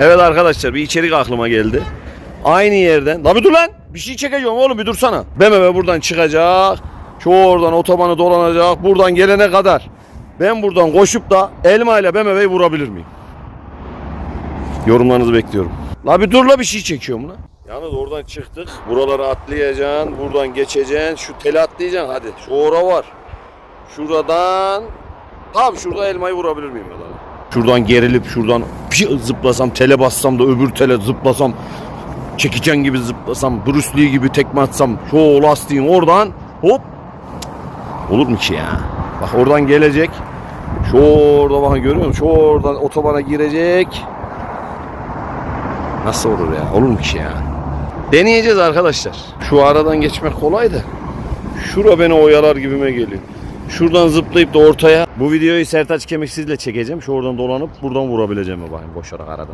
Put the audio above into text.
Evet arkadaşlar bir içerik aklıma geldi. Aynı yerden. La bir dur lan. Bir şey çekeceğim oğlum bir dursana. BMW buradan çıkacak. Şu oradan otobanı dolanacak. Buradan gelene kadar. Ben buradan koşup da elma ile BMW'yi vurabilir miyim? Yorumlarınızı bekliyorum. La bir dur la bir şey çekiyorum lan. Yalnız oradan çıktık. Buraları atlayacaksın. Buradan geçeceksin. Şu teli atlayacaksın hadi. Şu ora var. Şuradan. Tam şurada elmayı vurabilir miyim? Şuradan gerilip şuradan bir zıplasam tele bassam da öbür tele zıplasam çekicen gibi zıplasam Bruce Lee gibi tekme atsam şu lastiğin oradan hop olur mu ki ya? Bak oradan gelecek. Şu orada bakın görüyor musun? Şu oradan otobana girecek. Nasıl olur ya? Olur mu ki ya? Deneyeceğiz arkadaşlar. Şu aradan geçmek kolay da. Şura beni oyalar gibime geliyor. Şuradan zıplayıp da ortaya. Bu videoyu Sertaç Kemiksiz'le çekeceğim. Şu oradan dolanıp buradan vurabileceğim mi bakayım boşarak aradan.